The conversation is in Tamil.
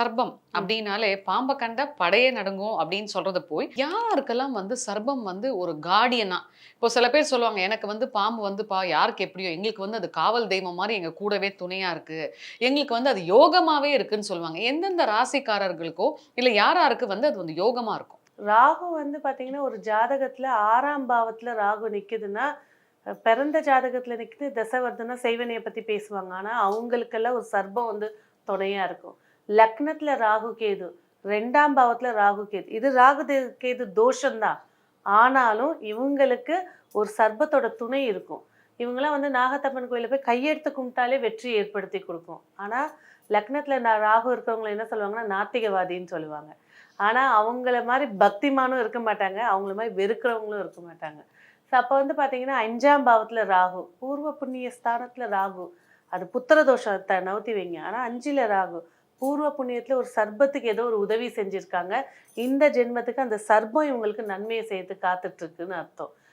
சர்ப்பம் அப்படின்னாலே பாம்பை கண்ட படையே நடுங்கும் அப்படின்னு சொல்றது போய் யாருக்கெல்லாம் வந்து சர்ப்பம் வந்து ஒரு கார்டியனா இப்போ சில பேர் சொல்லுவாங்க எனக்கு வந்து பாம்பு வந்து பா யாருக்கு எப்படியோ? எங்களுக்கு வந்து அது காவல் தெய்வம் மாதிரி எங்க கூடவே துணையா இருக்கு. எங்களுக்கு வந்து அது யோகமாவே இருக்குன்னு சொல்லுவாங்க. எந்தெந்த ராசிக்காரர்களுக்கோ இல்ல யாராருக்கு வந்து அது வந்து யோகமா இருக்கும்? ராகு வந்து பாத்தீங்கன்னா ஒரு ஜாதகத்துல ஆறாம் பாவத்துல ராகு நிக்குதுன்னா அஹ் பிறந்த ஜாதகத்துல நிக்குது தசவர்தனா செய்வனையை பத்தி பேசுவாங்க. ஆனா அவங்களுக்கெல்லாம் ஒரு சர்ப்பம் வந்து துணையா இருக்கும். லக்னத்தில் ராகு கேது ரெண்டாம் பாவத்தில் ராகு கேது. இது ராகு கேது தோஷம்தான். ஆனாலும் இவங்களுக்கு ஒரு சர்ப்பத்தோட துணை இருக்கும். இவங்கெல்லாம் வந்து நாகத்தம்மன் கோயிலில் போய் கையெடுத்து கும்பிட்டாலே வெற்றி ஏற்படுத்தி கொடுக்கும். ஆனால் லக்னத்தில் நான் ராகு இருக்கவங்களை என்ன சொல்லுவாங்கன்னா நாத்திகவாதின்னு சொல்லுவாங்க. ஆனால் அவங்கள மாதிரி பக்திமானும் இருக்க மாட்டாங்க. அவங்கள மாதிரி வெறுக்கிறவங்களும் இருக்க மாட்டாங்க. ஸோ அப்போ வந்து பார்த்தீங்கன்னா அஞ்சாம் பாவத்தில் ராகு பூர்வ புண்ணிய ஸ்தானத்தில் ராகு. அது புத்திர தோஷத்தை நவுத்தி வைங்க. ஆனால் அஞ்சில் ராகு பூர்வ புண்ணியத்தில் ஒரு சர்பத்துக்கு ஏதோ ஒரு உதவி செஞ்சுருக்காங்க. இந்த ஜென்மத்துக்கு அந்த சர்பம் இவங்களுக்கு நன்மையை செய்து காத்துட்ருக்குன்னு அர்த்தம்.